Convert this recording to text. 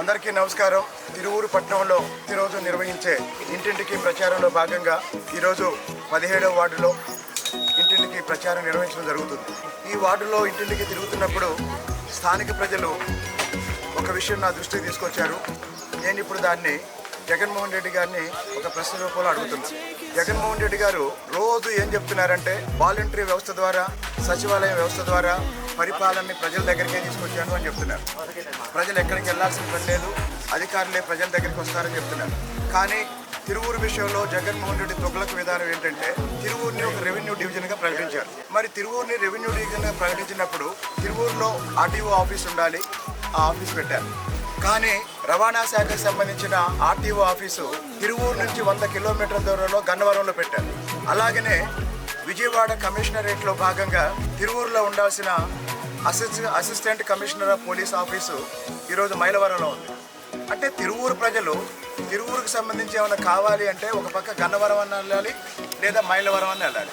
అందరికీ నమస్కారం. తిరువూరు పట్టణంలో ప్రతిరోజు నిర్వహించే ఇంటింటికి ప్రచారంలో భాగంగా ఈరోజు పదిహేడవ వార్డులో ఇంటింటికి ప్రచారం నిర్వహించడం జరుగుతుంది. ఈ వార్డులో ఇంటింటికి తిరుగుతున్నప్పుడు స్థానిక ప్రజలు ఒక విషయం నా దృష్టికి తీసుకొచ్చారు. నేను ఇప్పుడు దాన్ని జగన్మోహన్ రెడ్డి గారిని ఒక ప్రశ్న రూపంలో అడుగుతున్నాను జగన్మోహన్ రెడ్డి గారు రోజు ఏం చెప్తున్నారంటే వాలంటరీ వ్యవస్థ ద్వారా సచివాలయం వ్యవస్థ ద్వారా పరిపాలనని ప్రజల దగ్గరికే తీసుకొచ్చాను అని చెప్తున్నారు. ప్రజలు ఎక్కడికి వెళ్ళాల్సిన పని లేదు. అధికారులే ప్రజల దగ్గరికి వస్తారని చెప్తున్నారు. కానీ తిరువూరు విషయంలో జగన్మోహన్ రెడ్డి తొగలకు విధానం ఏంటంటే తిరువూరుని ఒక రెవెన్యూ డివిజన్గా ప్రకటించారు. మరి తిరువూరుని రెవెన్యూ డివిజన్గా ప్రకటించినప్పుడు తిరువూరులో ఆర్టీఓ ఆఫీస్ ఉండాలి ఆ ఆఫీస్ పెట్టారు. కానీ రవాణా శాఖకు సంబంధించిన ఆర్టీఓ ఆఫీసు తిరువూరు నుంచి వంద కిలోమీటర్ల దూరంలో గన్నవరంలో పెట్టారు. అలాగనే విజయవాడ కమిషనరేట్లో భాగంగా తిరువూరులో ఉండాల్సిన అసిస్ assistant commissioner of police office ఈరోజు మైలవరంలో ఉంది. అంటే తిరువూరు ప్రజలు తిరువూరుకు సంబంధించి ఏమైనా కావాలి అంటే ఒక పక్క గన్నవరం అని వెళ్ళాలి లేదా మైలవరం అని వెళ్ళాలి.